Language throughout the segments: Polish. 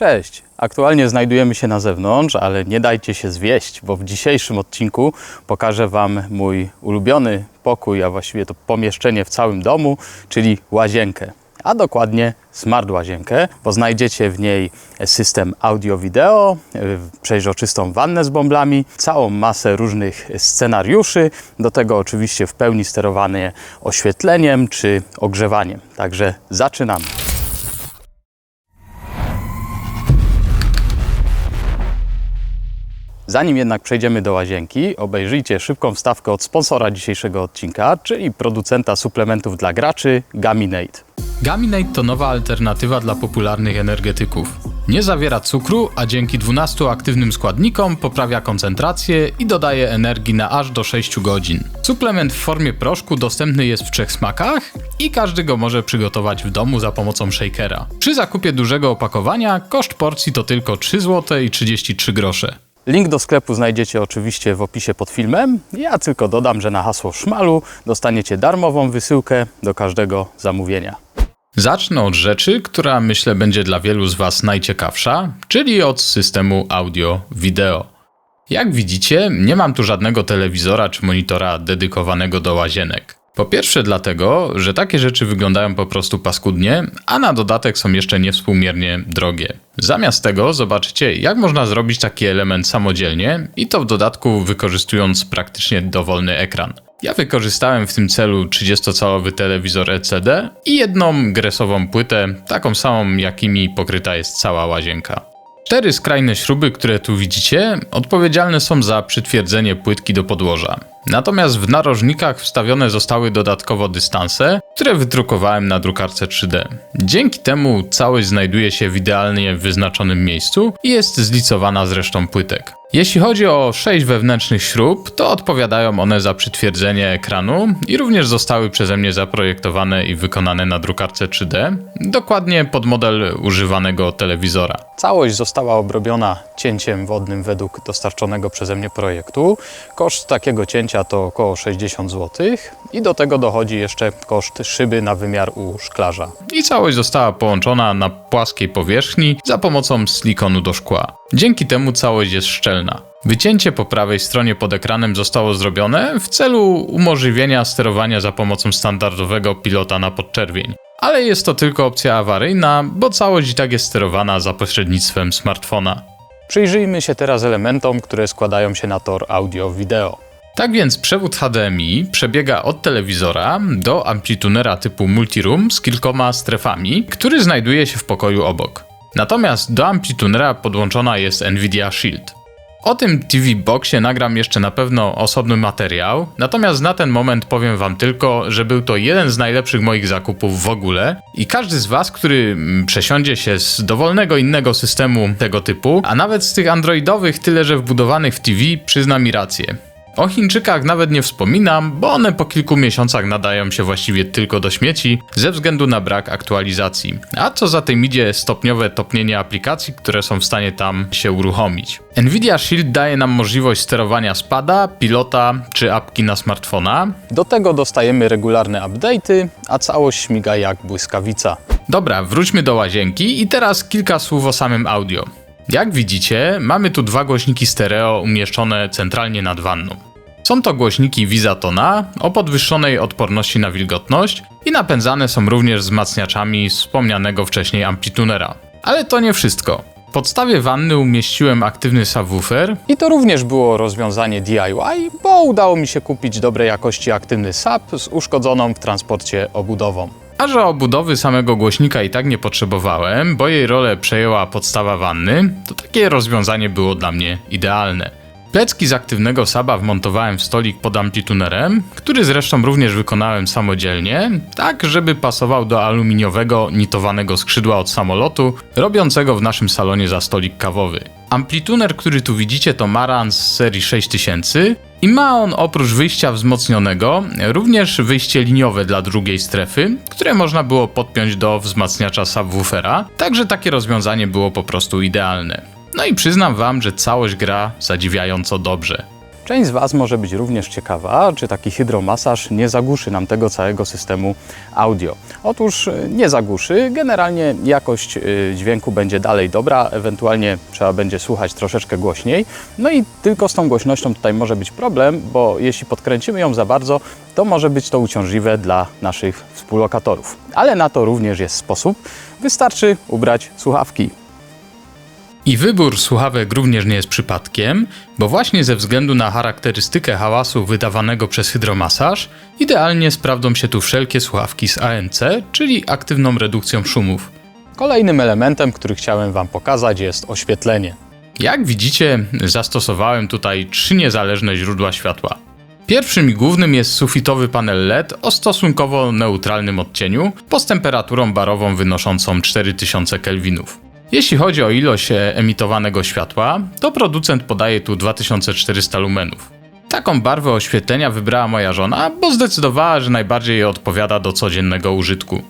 Cześć! Aktualnie znajdujemy się na zewnątrz, ale nie dajcie się zwieść, bo w dzisiejszym odcinku pokażę Wam mój ulubiony pokój, a właściwie to pomieszczenie w całym domu, czyli łazienkę. A dokładnie smart łazienkę, bo znajdziecie w niej system audio-wideo, y, przejrzystą wannę z bąblami, całą masę różnych scenariuszy, do tego oczywiście w pełni sterowanie oświetleniem czy ogrzewaniem. Także zaczynamy. Zanim jednak przejdziemy do łazienki, obejrzyjcie szybką wstawkę od sponsora dzisiejszego odcinka, czyli producenta suplementów dla graczy Gaminate. Gaminate to nowa alternatywa dla popularnych energetyków. Nie zawiera cukru, a dzięki 12 aktywnym składnikom poprawia koncentrację i dodaje energii na aż do 6 godzin. Suplement w formie proszku dostępny jest w trzech smakach i każdy go może przygotować w domu za pomocą shakera. Przy zakupie dużego opakowania koszt porcji to tylko 3 zł i 33 grosze. Link do sklepu znajdziecie oczywiście w opisie pod filmem. Ja tylko dodam, że na hasło szmalu dostaniecie darmową wysyłkę do każdego zamówienia. Zacznę od rzeczy, która myślę będzie dla wielu z Was najciekawsza, czyli od systemu audio-wideo. Jak widzicie, nie mam tu żadnego telewizora czy monitora dedykowanego do łazienek. Po pierwsze dlatego, że takie rzeczy wyglądają po prostu paskudnie, a na dodatek są jeszcze niewspółmiernie drogie. Zamiast tego zobaczycie, jak można zrobić taki element samodzielnie i to w dodatku wykorzystując praktycznie dowolny ekran. Ja wykorzystałem w tym celu 30-calowy telewizor LCD i jedną gresową płytę, taką samą jakimi pokryta jest cała łazienka. Cztery skrajne śruby, które tu widzicie, odpowiedzialne są za przytwierdzenie płytki do podłoża. Natomiast w narożnikach wstawione zostały dodatkowo dystanse, które wydrukowałem na drukarce 3D. Dzięki temu całość znajduje się w idealnie wyznaczonym miejscu i jest zlicowana z resztą płytek. Jeśli chodzi o 6 wewnętrznych śrub, to odpowiadają one za przytwierdzenie ekranu i również zostały przeze mnie zaprojektowane i wykonane na drukarce 3D, dokładnie pod model używanego telewizora. Całość została obrobiona cięciem wodnym według dostarczonego przeze mnie projektu. Koszt takiego cięcia to około 60 zł i do tego dochodzi jeszcze koszt szyby na wymiar u szklarza. I całość została połączona na płaskiej powierzchni za pomocą silikonu do szkła. Dzięki temu całość jest szczelna. Wycięcie po prawej stronie pod ekranem zostało zrobione w celu umożliwienia sterowania za pomocą standardowego pilota na podczerwień. Ale jest to tylko opcja awaryjna, bo całość i tak jest sterowana za pośrednictwem smartfona. Przyjrzyjmy się teraz elementom, które składają się na tor audio-wideo. Tak więc przewód HDMI przebiega od telewizora do amplitunera typu multiroom z kilkoma strefami, który znajduje się w pokoju obok. Natomiast do amplitunera podłączona jest Nvidia Shield. O tym TV Boxie nagram jeszcze na pewno osobny materiał, natomiast na ten moment powiem wam tylko, że był to jeden z najlepszych moich zakupów w ogóle i każdy z was, który mm, przesiądzie się z dowolnego innego systemu tego typu, a nawet z tych androidowych, tyle że wbudowanych w TV, przyzna mi rację. O Chińczykach nawet nie wspominam, bo one po kilku miesiącach nadają się właściwie tylko do śmieci ze względu na brak aktualizacji. A co za tym idzie stopniowe topnienie aplikacji, które są w stanie tam się uruchomić. Nvidia Shield daje nam możliwość sterowania spada, pilota czy apki na smartfona. Do tego dostajemy regularne update'y, a całość śmiga jak błyskawica. Dobra, wróćmy do łazienki i teraz kilka słów o samym audio. Jak widzicie, mamy tu dwa głośniki stereo umieszczone centralnie nad wanną. Są to głośniki Visatona o podwyższonej odporności na wilgotność i napędzane są również wzmacniaczami wspomnianego wcześniej amplitunera. Ale to nie wszystko. W podstawie wanny umieściłem aktywny subwoofer I to również było rozwiązanie DIY, bo udało mi się kupić dobrej jakości aktywny SAP z uszkodzoną w transporcie obudową. A że obudowy samego głośnika i tak nie potrzebowałem, bo jej rolę przejęła podstawa wanny, to takie rozwiązanie było dla mnie idealne. Plecki z aktywnego saba wmontowałem w stolik pod amplitunerem, który zresztą również wykonałem samodzielnie, tak żeby pasował do aluminiowego nitowanego skrzydła od samolotu, robiącego w naszym salonie za stolik kawowy. Amplituner, który tu widzicie to Maran z serii 6000 i ma on oprócz wyjścia wzmocnionego również wyjście liniowe dla drugiej strefy, które można było podpiąć do wzmacniacza subwoofera, także takie rozwiązanie było po prostu idealne. No i przyznam wam, że całość gra zadziwiająco dobrze. Część z Was może być również ciekawa, czy taki hydromasaż nie zagłuszy nam tego całego systemu audio. Otóż y, nie zagłuszy, generalnie jakość y, dźwięku będzie dalej dobra, ewentualnie trzeba będzie słuchać troszeczkę głośniej. No i tylko z tą głośnością tutaj może być problem, bo jeśli podkręcimy ją za bardzo, to może być to uciążliwe dla naszych współlokatorów. Ale na to również jest sposób. Wystarczy ubrać słuchawki. I wybór słuchawek również nie jest przypadkiem, bo właśnie ze względu na charakterystykę hałasu wydawanego przez hydromasaż, idealnie sprawdzą się tu wszelkie słuchawki z ANC, czyli aktywną redukcją szumów. Kolejnym elementem, który chciałem Wam pokazać, jest oświetlenie. Jak widzicie, zastosowałem tutaj trzy niezależne źródła światła. Pierwszym i głównym jest sufitowy panel LED o stosunkowo neutralnym odcieniu, z temperaturą barową wynoszącą 4000 kelwinów. Jeśli chodzi o ilość e, emitowanego światła, to producent podaje tu 2400 lumenów. Taką barwę oświetlenia wybrała moja żona, bo zdecydowała, że najbardziej jej odpowiada do codziennego użytku.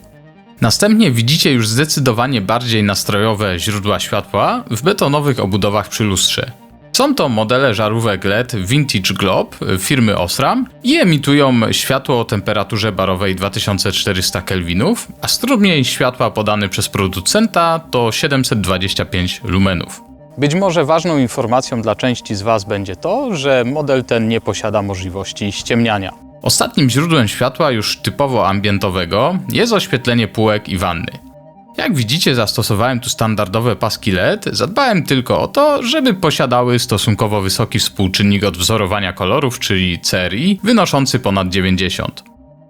Następnie widzicie już zdecydowanie bardziej nastrojowe źródła światła w betonowych obudowach przy lustrze. Są to modele żarówek LED Vintage Globe firmy Osram i emitują światło o temperaturze barowej 2400 kelwinów, a strumień światła podany przez producenta to 725 lumenów. Być może ważną informacją dla części z Was będzie to, że model ten nie posiada możliwości ściemniania. Ostatnim źródłem światła już typowo ambientowego jest oświetlenie półek i wanny. Jak widzicie, zastosowałem tu standardowe paski LED, zadbałem tylko o to, żeby posiadały stosunkowo wysoki współczynnik odwzorowania kolorów, czyli CRI, wynoszący ponad 90.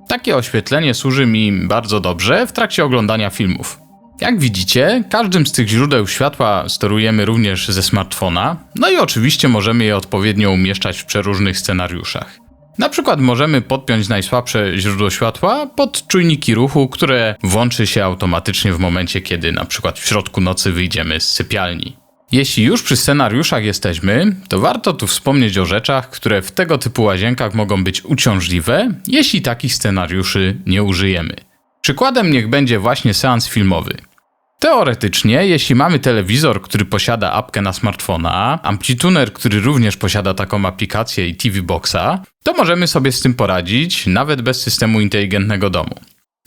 Takie oświetlenie służy mi bardzo dobrze w trakcie oglądania filmów. Jak widzicie, każdym z tych źródeł światła sterujemy również ze smartfona, no i oczywiście możemy je odpowiednio umieszczać w przeróżnych scenariuszach. Na przykład możemy podpiąć najsłabsze źródło światła pod czujniki ruchu, które włączy się automatycznie w momencie, kiedy na przykład w środku nocy wyjdziemy z sypialni. Jeśli już przy scenariuszach jesteśmy, to warto tu wspomnieć o rzeczach, które w tego typu łazienkach mogą być uciążliwe, jeśli takich scenariuszy nie użyjemy. Przykładem niech będzie właśnie seans filmowy. Teoretycznie, jeśli mamy telewizor, który posiada apkę na smartfona, amplituner, który również posiada taką aplikację i TV Boxa, to możemy sobie z tym poradzić nawet bez systemu inteligentnego domu.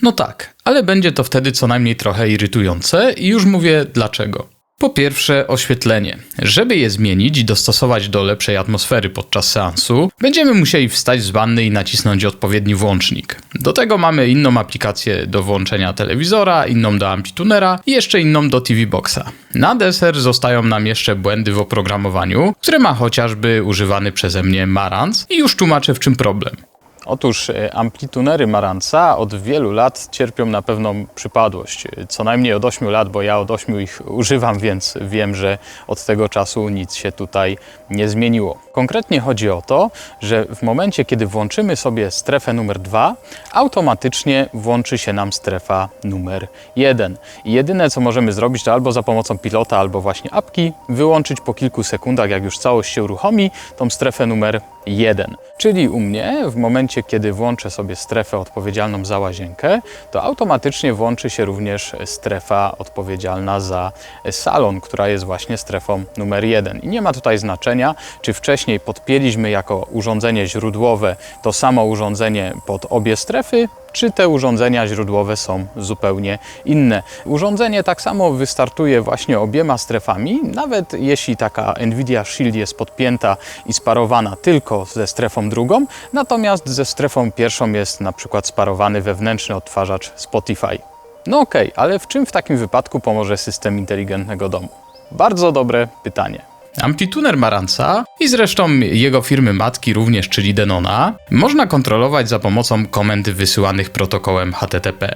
No tak, ale będzie to wtedy co najmniej trochę irytujące i już mówię dlaczego. Po pierwsze, oświetlenie. Żeby je zmienić i dostosować do lepszej atmosfery podczas seansu, będziemy musieli wstać z wanny i nacisnąć odpowiedni włącznik. Do tego mamy inną aplikację do włączenia telewizora, inną do amplitunera i jeszcze inną do TV Boxa. Na deser zostają nam jeszcze błędy w oprogramowaniu, które ma chociażby używany przeze mnie Marantz i już tłumaczę w czym problem. Otóż e, amplitunery Maranca od wielu lat cierpią na pewną przypadłość. Co najmniej od 8 lat, bo ja od 8 ich używam, więc wiem, że od tego czasu nic się tutaj nie zmieniło. Konkretnie chodzi o to, że w momencie, kiedy włączymy sobie strefę numer 2, automatycznie włączy się nam strefa numer 1. I jedyne, co możemy zrobić, to albo za pomocą pilota, albo właśnie apki, wyłączyć po kilku sekundach, jak już całość się uruchomi, tą strefę numer 1. Czyli u mnie w momencie, kiedy włączę sobie strefę odpowiedzialną za łazienkę, to automatycznie włączy się również strefa odpowiedzialna za salon, która jest właśnie strefą numer 1. I nie ma tutaj znaczenia, czy wcześniej podpięliśmy jako urządzenie źródłowe to samo urządzenie pod obie strefy, czy te urządzenia źródłowe są zupełnie inne. Urządzenie tak samo wystartuje właśnie obiema strefami, nawet jeśli taka Nvidia Shield jest podpięta i sparowana tylko ze strefą drugą, natomiast ze strefą pierwszą jest na przykład sparowany wewnętrzny odtwarzacz Spotify. No okej, ale w czym w takim wypadku pomoże system inteligentnego domu? Bardzo dobre pytanie. Amplituner Maranca i zresztą jego firmy matki również, czyli Denona, można kontrolować za pomocą komend wysyłanych protokołem HTTP.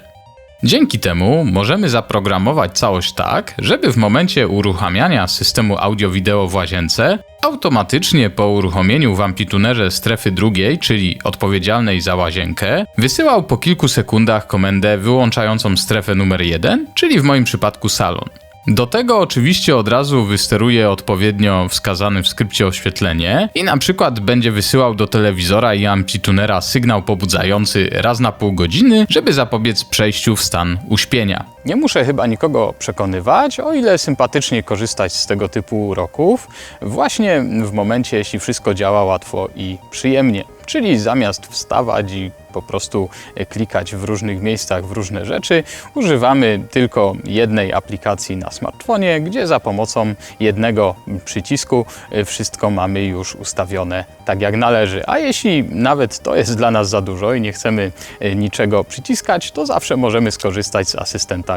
Dzięki temu możemy zaprogramować całość tak, żeby w momencie uruchamiania systemu audio-wideo w łazience automatycznie po uruchomieniu w amplitunerze strefy drugiej, czyli odpowiedzialnej za łazienkę, wysyłał po kilku sekundach komendę wyłączającą strefę numer 1, czyli w moim przypadku salon. Do tego oczywiście od razu wysteruje odpowiednio wskazane w skrypcie oświetlenie i na przykład będzie wysyłał do telewizora i amplitunera sygnał pobudzający raz na pół godziny, żeby zapobiec przejściu w stan uśpienia. Nie muszę chyba nikogo przekonywać, o ile sympatycznie korzystać z tego typu uroków, właśnie w momencie, jeśli wszystko działa łatwo i przyjemnie. Czyli zamiast wstawać i po prostu klikać w różnych miejscach w różne rzeczy, używamy tylko jednej aplikacji na smartfonie, gdzie za pomocą jednego przycisku wszystko mamy już ustawione tak jak należy. A jeśli nawet to jest dla nas za dużo i nie chcemy niczego przyciskać, to zawsze możemy skorzystać z asystenta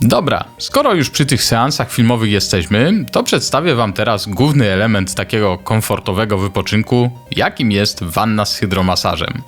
Dobra, skoro już przy tych seansach filmowych jesteśmy, to przedstawię Wam teraz główny element takiego komfortowego wypoczynku, jakim jest wanna z hydromasażem.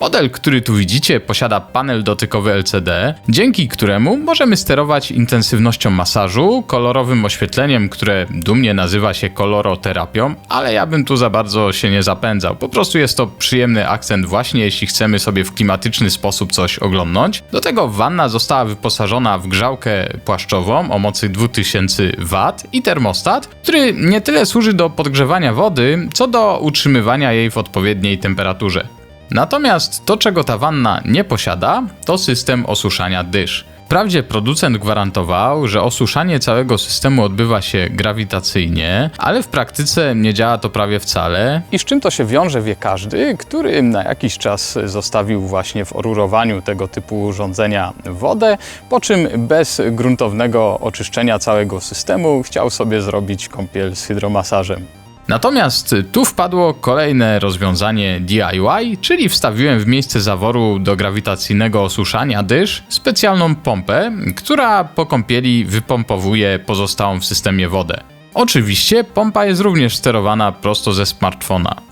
Model, który tu widzicie, posiada panel dotykowy LCD, dzięki któremu możemy sterować intensywnością masażu, kolorowym oświetleniem, które dumnie nazywa się koloroterapią, ale ja bym tu za bardzo się nie zapędzał. Po prostu jest to przyjemny akcent właśnie jeśli chcemy sobie w klimatyczny sposób coś oglądnąć. Do tego wanna została wyposażona w grzałkę płaszczową o mocy 2000 W i termostat, który nie tyle służy do podgrzewania wody, co do utrzymywania jej w odpowiedniej temperaturze. Natomiast to, czego ta wanna nie posiada, to system osuszania dysz. Wprawdzie producent gwarantował, że osuszanie całego systemu odbywa się grawitacyjnie, ale w praktyce nie działa to prawie wcale. I z czym to się wiąże, wie każdy, który na jakiś czas zostawił właśnie w orurowaniu tego typu urządzenia wodę, po czym bez gruntownego oczyszczenia całego systemu chciał sobie zrobić kąpiel z hydromasażem. Natomiast tu wpadło kolejne rozwiązanie DIY, czyli wstawiłem w miejsce zaworu do grawitacyjnego osuszania dysz specjalną pompę, która po kąpieli wypompowuje pozostałą w systemie wodę. Oczywiście pompa jest również sterowana prosto ze smartfona.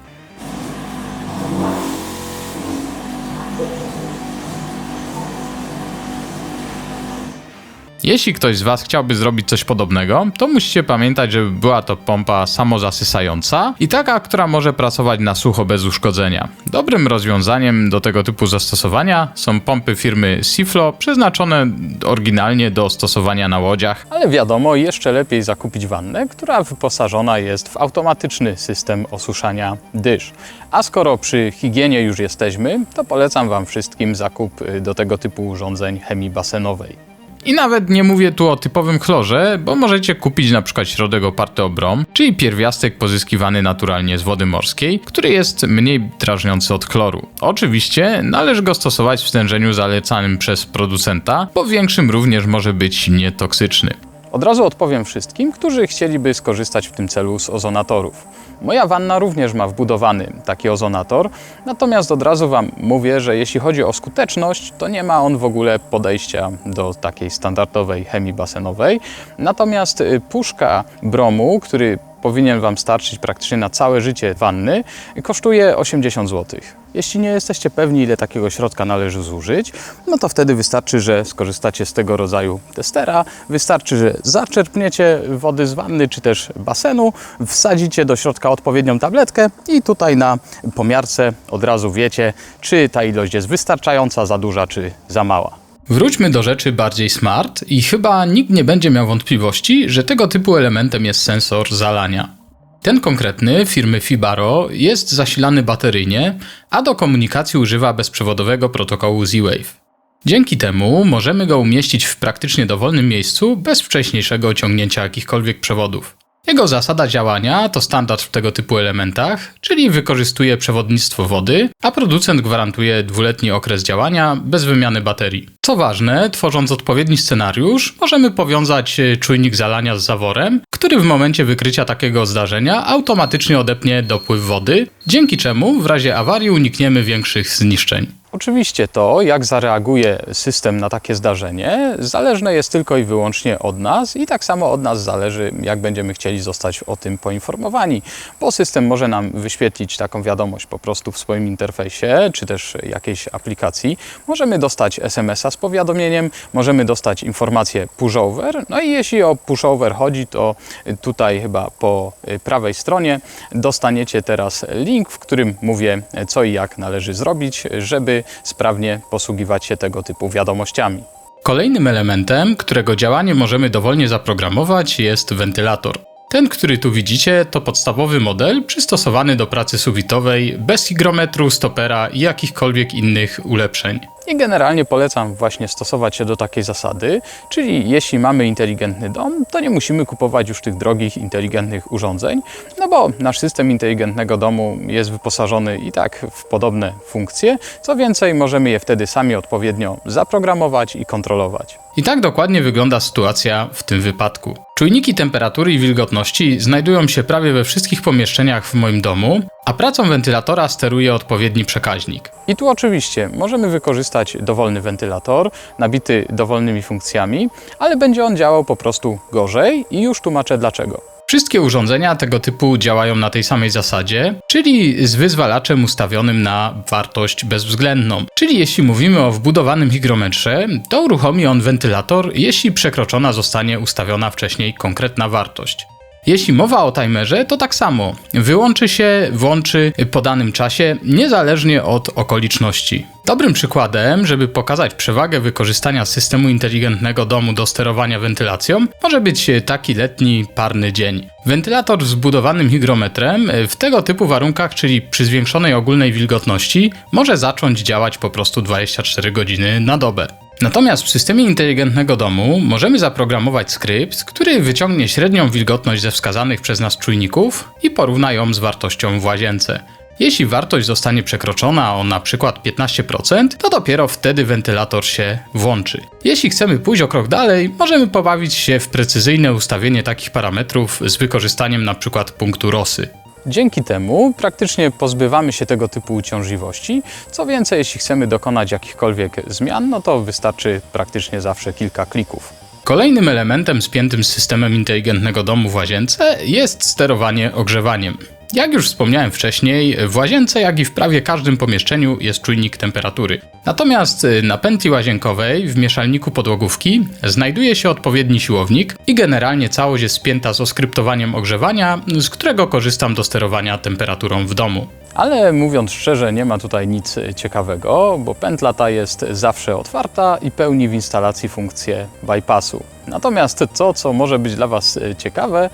Jeśli ktoś z Was chciałby zrobić coś podobnego, to musicie pamiętać, żeby była to pompa samozasysająca i taka, która może pracować na sucho bez uszkodzenia. Dobrym rozwiązaniem do tego typu zastosowania są pompy firmy Siflo, przeznaczone oryginalnie do stosowania na łodziach. Ale wiadomo, jeszcze lepiej zakupić wannę, która wyposażona jest w automatyczny system osuszania dysz. A skoro przy higienie już jesteśmy, to polecam Wam wszystkim zakup y, do tego typu urządzeń chemii basenowej. I nawet nie mówię tu o typowym chlorze, bo możecie kupić na przykład środek oparty o brom, czyli pierwiastek pozyskiwany naturalnie z wody morskiej, który jest mniej drażniący od chloru. Oczywiście należy go stosować w stężeniu zalecanym przez producenta, bo większym również może być nietoksyczny. Od razu odpowiem wszystkim, którzy chcieliby skorzystać w tym celu z ozonatorów. Moja wanna również ma wbudowany taki ozonator, natomiast od razu Wam mówię, że jeśli chodzi o skuteczność, to nie ma on w ogóle podejścia do takiej standardowej chemii basenowej. Natomiast y, puszka bromu, który powinien Wam starczyć praktycznie na całe życie wanny, kosztuje 80 zł. Jeśli nie jesteście pewni, ile takiego środka należy zużyć, no to wtedy wystarczy, że skorzystacie z tego rodzaju testera. Wystarczy, że zaczerpniecie wody z wanny czy też basenu, wsadzicie do środka odpowiednią tabletkę i tutaj na pomiarce od razu wiecie, czy ta ilość jest wystarczająca, za duża czy za mała. Wróćmy do rzeczy bardziej smart i chyba nikt nie będzie miał wątpliwości, że tego typu elementem jest sensor zalania. Ten konkretny firmy Fibaro jest zasilany bateryjnie, a do komunikacji używa bezprzewodowego protokołu Z-Wave. Dzięki temu możemy go umieścić w praktycznie dowolnym miejscu bez wcześniejszego ciągnięcia jakichkolwiek przewodów. Jego zasada działania to standard w tego typu elementach, czyli wykorzystuje przewodnictwo wody, a producent gwarantuje dwuletni okres działania bez wymiany baterii. Co ważne, tworząc odpowiedni scenariusz, możemy powiązać e, czujnik zalania z zaworem, który w momencie wykrycia takiego zdarzenia automatycznie odepnie dopływ wody, dzięki czemu w razie awarii unikniemy większych zniszczeń. Oczywiście to, jak zareaguje system na takie zdarzenie, zależne jest tylko i wyłącznie od nas i tak samo od nas zależy, jak będziemy chcieli zostać o tym poinformowani, bo system może nam wyświetlić taką wiadomość po prostu w swoim interfejsie, czy też jakiejś aplikacji. Możemy dostać SMS-a z powiadomieniem, możemy dostać informację pushover, no i jeśli o pushover chodzi, to tutaj chyba po prawej stronie dostaniecie teraz link, w którym mówię, co i jak należy zrobić, żeby sprawnie posługiwać się tego typu wiadomościami. Kolejnym elementem, którego działanie możemy dowolnie zaprogramować, jest wentylator. Ten, który tu widzicie, to podstawowy model przystosowany do pracy suwitowej, bez hygrometru, stopera i jakichkolwiek innych ulepszeń. I generalnie polecam właśnie stosować się do takiej zasady, czyli jeśli mamy inteligentny dom, to nie musimy kupować już tych drogich, inteligentnych urządzeń, no bo nasz system inteligentnego domu jest wyposażony i tak w podobne funkcje. Co więcej, możemy je wtedy sami odpowiednio zaprogramować i kontrolować. I tak dokładnie wygląda sytuacja w tym wypadku. Czujniki temperatury i wilgotności znajdują się prawie we wszystkich pomieszczeniach w moim domu, a pracą wentylatora steruje odpowiedni przekaźnik. I tu oczywiście możemy wykorzystać dowolny wentylator, nabity dowolnymi funkcjami, ale będzie on działał po prostu gorzej i już tłumaczę dlaczego. Wszystkie urządzenia tego typu działają na tej samej zasadzie, czyli z wyzwalaczem ustawionym na wartość bezwzględną. Czyli jeśli mówimy o wbudowanym hygrometrze, to uruchomi on wentylator, jeśli przekroczona zostanie ustawiona wcześniej konkretna wartość. Jeśli mowa o timerze, to tak samo. Wyłączy się, włączy po danym czasie, niezależnie od okoliczności. Dobrym przykładem, żeby pokazać przewagę wykorzystania systemu inteligentnego domu do sterowania wentylacją, może być taki letni, parny dzień. Wentylator z zbudowanym hygrometrem w tego typu warunkach, czyli przy zwiększonej ogólnej wilgotności, może zacząć działać po prostu 24 godziny na dobę. Natomiast w systemie inteligentnego domu możemy zaprogramować skrypt, który wyciągnie średnią wilgotność ze wskazanych przez nas czujników i porówna ją z wartością w łazience. Jeśli wartość zostanie przekroczona o na przykład 15%, to dopiero wtedy wentylator się włączy. Jeśli chcemy pójść o krok dalej, możemy pobawić się w precyzyjne ustawienie takich parametrów z wykorzystaniem na przykład punktu Rosy. Dzięki temu praktycznie pozbywamy się tego typu uciążliwości. Co więcej, jeśli chcemy dokonać jakichkolwiek zmian, no to wystarczy praktycznie zawsze kilka klików. Kolejnym elementem spiętym z systemem inteligentnego domu w łazience jest sterowanie ogrzewaniem. Jak już wspomniałem wcześniej, w łazience, jak i w prawie każdym pomieszczeniu jest czujnik temperatury. Natomiast na pętli łazienkowej w mieszalniku podłogówki znajduje się odpowiedni siłownik i generalnie całość jest spięta z oskryptowaniem ogrzewania, z którego korzystam do sterowania temperaturą w domu. Ale mówiąc szczerze, nie ma tutaj nic ciekawego, bo pętla ta jest zawsze otwarta i pełni w instalacji funkcję bypassu. Natomiast to, co może być dla Was ciekawe,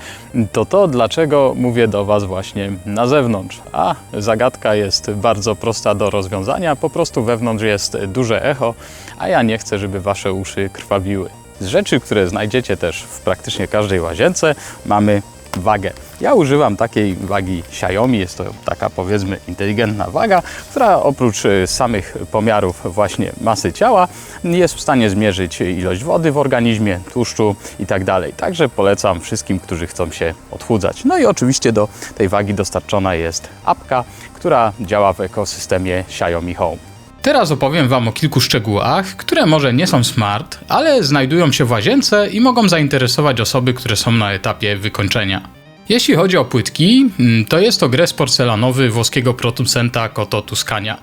to to, dlaczego mówię do Was właśnie na zewnątrz. A zagadka jest bardzo prosta do rozwiązania, po prostu wewnątrz jest duże echo, a ja nie chcę, żeby Wasze uszy krwawiły. Z rzeczy, które znajdziecie też w praktycznie każdej łazience, mamy wagę. Ja używam takiej wagi Xiaomi, jest to taka powiedzmy inteligentna waga, która oprócz y, samych pomiarów właśnie masy ciała jest w stanie zmierzyć ilość wody w organizmie, tłuszczu i tak. Także polecam wszystkim, którzy chcą się odchudzać. No i oczywiście do tej wagi dostarczona jest apka, która działa w ekosystemie Xiaomi Home. Teraz opowiem Wam o kilku szczegółach, które może nie są smart, ale znajdują się w łazience i mogą zainteresować osoby, które są na etapie wykończenia. Jeśli chodzi o płytki, mm, to jest to gres porcelanowy włoskiego producenta Koto Tuscania.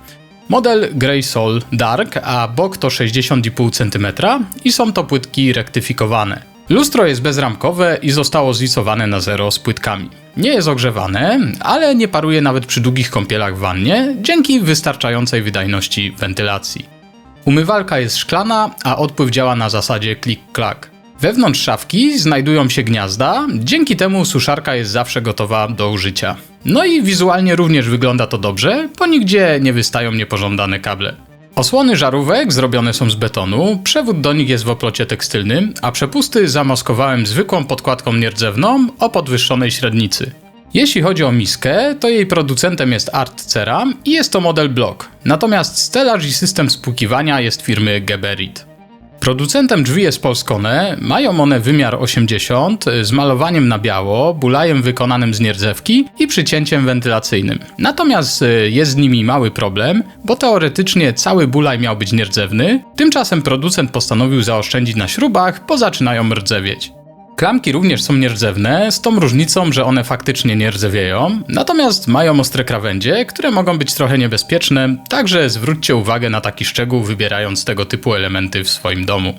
Model Grey Soul Dark, a bok to 60,5 cm i są to płytki rektyfikowane. Lustro jest bezramkowe i zostało zlisowane na zero z płytkami. Nie jest ogrzewane, ale nie paruje nawet przy długich kąpielach w wannie, dzięki wystarczającej wydajności wentylacji. Umywalka jest szklana, a odpływ działa na zasadzie klik-klak. Wewnątrz szafki znajdują się gniazda, dzięki temu suszarka jest zawsze gotowa do użycia. No i wizualnie również wygląda to dobrze, bo nigdzie nie wystają niepożądane kable. Osłony żarówek zrobione są z betonu, przewód do nich jest w oplocie tekstylnym, a przepusty zamaskowałem zwykłą podkładką nierdzewną o podwyższonej średnicy. Jeśli chodzi o miskę, to jej producentem jest Art Ceram i jest to model Block, natomiast stelaż i system spłukiwania jest firmy Geberit. Producentem drzwi jest Polskone, mają one wymiar 80 z malowaniem na biało, bulajem wykonanym z nierdzewki i przycięciem wentylacyjnym. Natomiast y, jest z nimi mały problem, bo teoretycznie cały bulaj miał być nierdzewny, tymczasem producent postanowił zaoszczędzić na śrubach, bo zaczynają rdzewieć. Klamki również są nierdzewne, z tą różnicą, że one faktycznie nie rdzewieją, natomiast mają ostre krawędzie, które mogą być trochę niebezpieczne, także zwróćcie uwagę na taki szczegół wybierając tego typu elementy w swoim domu.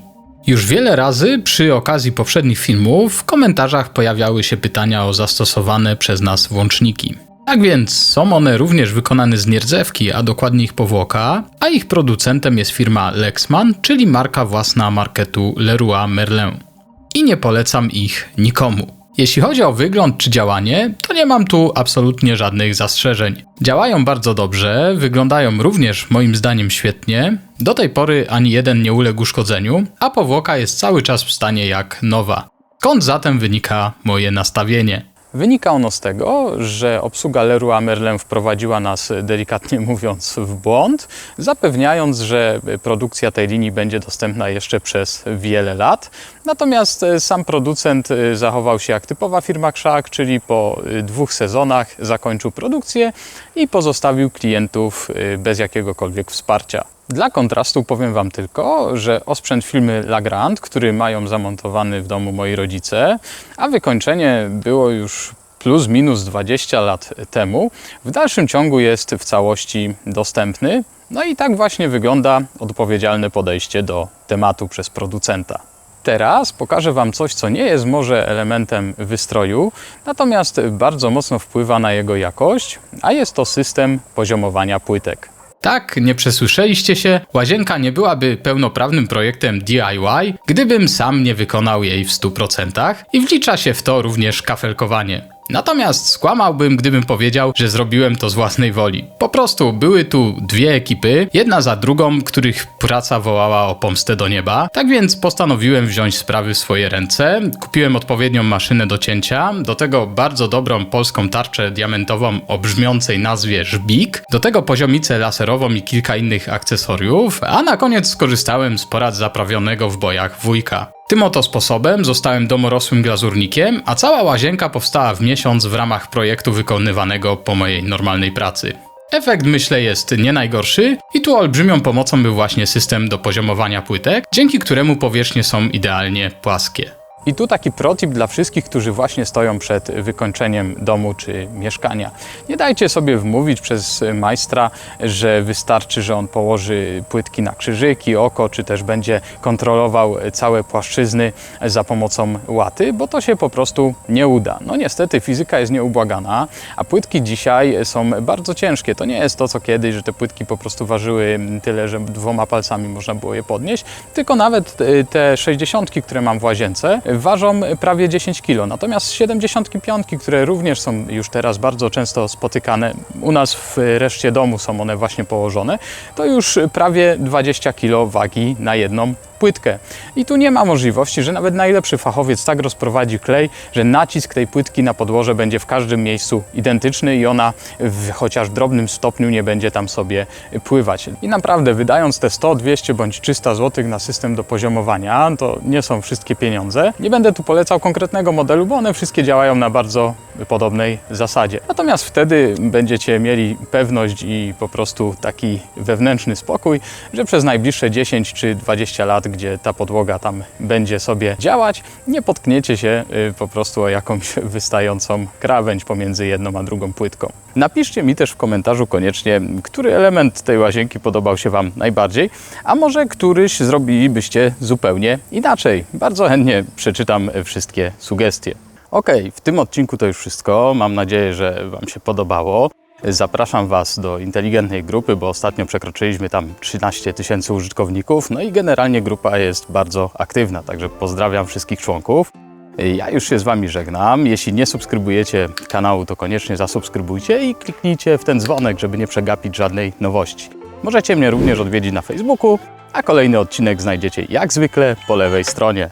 Już wiele razy przy okazji poprzednich filmów w komentarzach pojawiały się pytania o zastosowane przez nas włączniki. Tak więc są one również wykonane z nierdzewki, a dokładnie ich powłoka, a ich producentem jest firma Lexman, czyli marka własna marketu Leroy Merlin i nie polecam ich nikomu. Jeśli chodzi o wygląd czy działanie, to nie mam tu absolutnie żadnych zastrzeżeń. Działają bardzo dobrze, wyglądają również moim zdaniem świetnie. Do tej pory ani jeden nie uległ uszkodzeniu, a powłoka jest cały czas w stanie jak nowa. Skąd zatem wynika moje nastawienie? Wynika ono z tego, że obsługa Leroy Merlin wprowadziła nas, delikatnie mówiąc, w błąd, zapewniając, że produkcja tej linii będzie dostępna jeszcze przez wiele lat. Natomiast e, sam producent e, zachował się jak typowa firma Krzak, czyli po e, dwóch sezonach zakończył produkcję i pozostawił klientów e, bez jakiegokolwiek wsparcia. Dla kontrastu powiem Wam tylko, że osprzęt firmy Lagrand, który mają zamontowany w domu moi rodzice, a wykończenie było już plus minus 20 lat temu, w dalszym ciągu jest w całości dostępny. No i tak właśnie wygląda odpowiedzialne podejście do tematu przez producenta. Teraz pokażę Wam coś, co nie jest może elementem wystroju, natomiast bardzo mocno wpływa na jego jakość, a jest to system poziomowania płytek. Tak, nie przesłyszeliście się, łazienka nie byłaby pełnoprawnym projektem DIY, gdybym sam nie wykonał jej w 100% i wlicza się w to również kafelkowanie. Natomiast skłamałbym, gdybym powiedział, że zrobiłem to z własnej woli. Po prostu były tu dwie ekipy, jedna za drugą, których praca wołała o pomstę do nieba. Tak więc postanowiłem wziąć sprawy w swoje ręce. Kupiłem odpowiednią maszynę do cięcia, do tego bardzo dobrą polską tarczę diamentową o brzmiącej nazwie Żbik, do tego poziomicę laserową i kilka innych akcesoriów, a na koniec skorzystałem z porad zaprawionego w bojach wujka. Tym oto sposobem zostałem domorosłym glazurnikiem, a cała łazienka powstała w miesiąc w ramach projektu wykonywanego po mojej normalnej pracy. Efekt myślę jest nie najgorszy i tu olbrzymią pomocą był właśnie system do poziomowania płytek, dzięki któremu powierzchnie są idealnie płaskie. I tu taki protip dla wszystkich, którzy właśnie stoją przed wykończeniem domu czy mieszkania. Nie dajcie sobie wmówić przez majstra, że wystarczy, że on położy płytki na krzyżyki, oko, czy też będzie kontrolował całe płaszczyzny za pomocą łaty, bo to się po prostu nie uda. No niestety fizyka jest nieubłagana, a płytki dzisiaj są bardzo ciężkie. To nie jest to, co kiedyś, że te płytki po prostu ważyły tyle, że dwoma palcami można było je podnieść, tylko nawet te 60, które mam w łazience, ważą prawie 10 kg. Natomiast 75, które również są już teraz bardzo często spotykane, u nas w reszcie domu są one właśnie położone, to już prawie 20 kg wagi na jedną płytkę. I tu nie ma możliwości, że nawet najlepszy fachowiec tak rozprowadzi klej, że nacisk tej płytki na podłoże będzie w każdym miejscu identyczny i ona w chociaż drobnym stopniu nie będzie tam sobie pływać. I naprawdę wydając te 100, 200 bądź 300 zł na system do poziomowania, to nie są wszystkie pieniądze. Nie będę tu polecał konkretnego modelu, bo one wszystkie działają na bardzo podobnej zasadzie. Natomiast wtedy będziecie mieli pewność i po prostu taki wewnętrzny spokój, że przez najbliższe 10 czy 20 lat, gdzie ta podłoga tam będzie sobie działać, nie potkniecie się y, po prostu o jakąś wystającą krawędź pomiędzy jedną a drugą płytką. Napiszcie mi też w komentarzu koniecznie, który element tej łazienki podobał się Wam najbardziej, a może któryś zrobilibyście zupełnie inaczej. Bardzo chętnie przeczytam wszystkie sugestie. Ok, w tym odcinku to już wszystko. Mam nadzieję, że Wam się podobało. Zapraszam Was do inteligentnej grupy, bo ostatnio przekroczyliśmy tam 13 tysięcy użytkowników. No i generalnie grupa jest bardzo aktywna, także pozdrawiam wszystkich członków. Ja już się z Wami żegnam. Jeśli nie subskrybujecie kanału, to koniecznie zasubskrybujcie i kliknijcie w ten dzwonek, żeby nie przegapić żadnej nowości. Możecie mnie również odwiedzić na Facebooku, a kolejny odcinek znajdziecie jak zwykle po lewej stronie.